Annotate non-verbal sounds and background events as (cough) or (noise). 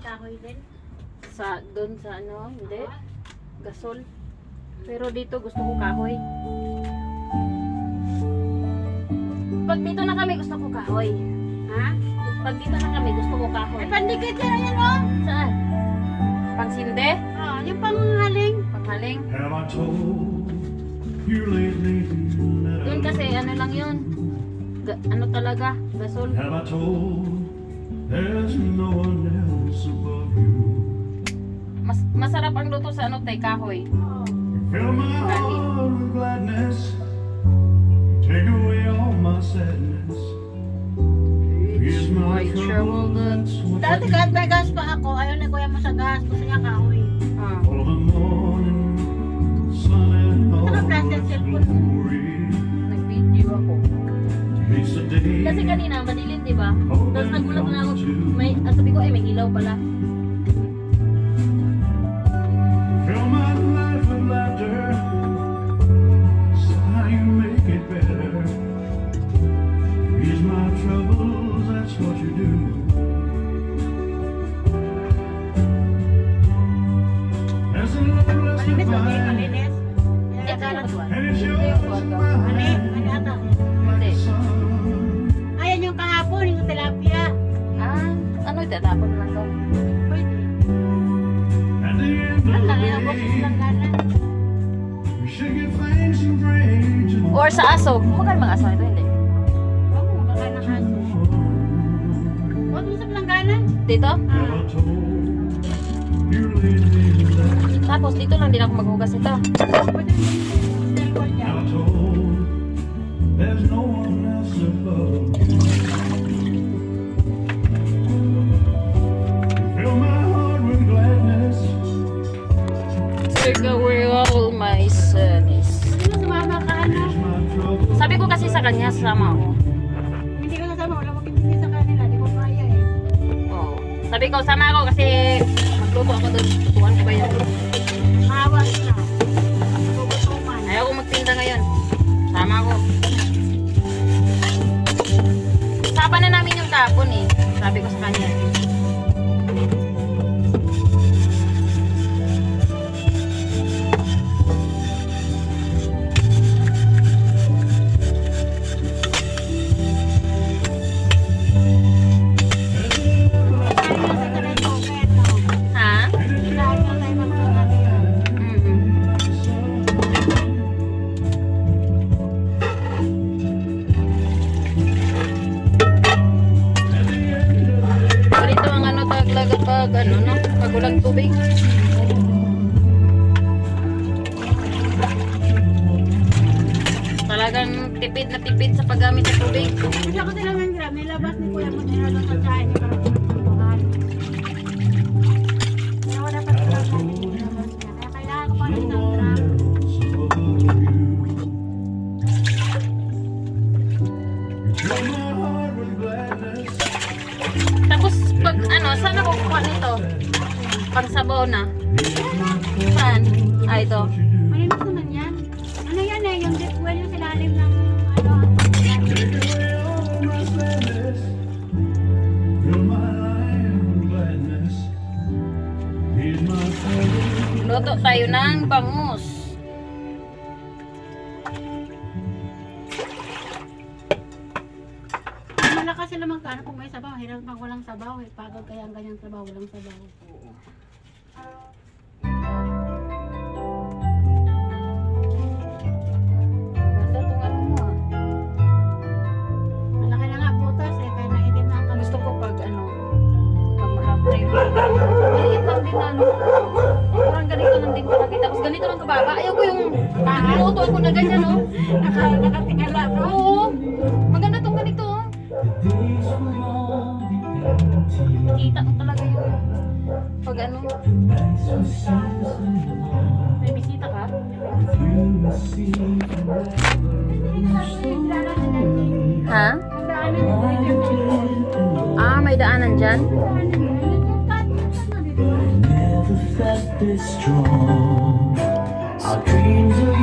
kahoy din. Sa, doon sa ano, hindi. Gasol. Pero dito gusto ko kahoy. Pag dito na kami, gusto ko kahoy. Ha? Pag dito na kami, gusto ko kahoy. Ay, pandikit yan yan oh. Saan? Pangsinde? Oh, yung panghaling. Panghaling? I kasi ano lang yun. Ga- ano talaga? Gasol. Have I told there's no one else luto sa ano, tay, kahoy. Fill my heart with gladness. Take away all my sadness. Here's my trouble, that's what Dati kahit may gas pa ako, ayaw ni kuya mo sa gas. Gusto niya kahoy. Ah. All the morning sun and all Nag-video ako. Kasi kanina, madilim, di ba? Tapos nagulat na ako. May, sabi ko, eh, may ilaw pala. What you do. As the love less divine, and it's yours and mine, like the sun. Ayan yung kahapon, yung tilapia. Ah, ano, itatapon lang to. Pwede. At the end of the day, we should give thanks and praise Or sa aso. Kumakain mga aso ito, hindi. dito? Hmm. Tapos dito lang din ako maghugas ito. Sabi ko kasi sa kanya, sama ako. Sabi ko, sama ako kasi magluto ako doon. Tutuan ko ba yun? Sila. Tugutuman. Ayaw ko magtinda ngayon. Sama ako. Saba na namin yung tapon eh. Sabi ko sa kanya. Talaga pag ano no, pag walang tubig. Talagang tipid na tipid sa paggamit ng tubig. Kasi ako sila ng gram, nilabas ni Kuya mo doon sa tsahin saan ako kukuha nito? Pang sabaw na. Saan? Ah, ito. Malinis naman yan. Ano yan eh, yung deep well yung silalim ng ano. Luto tayo ng bangus. Malakas sila magkano kung may sabaw. Hirap pag walang sabaw eh. Pagod kaya ang ganyang trabaho, walang sabaw. Yung maliit lang din ano. Parang ganito lang din talaga. Tapos ganito lang kababa. Ayaw ko yung niluto ko na ganyan no. (laughs) Naka, nakatingala bro. Ano. May bisita ka? Ha? Ah, may daanan dyan? Never felt this strong. Our dreams are young.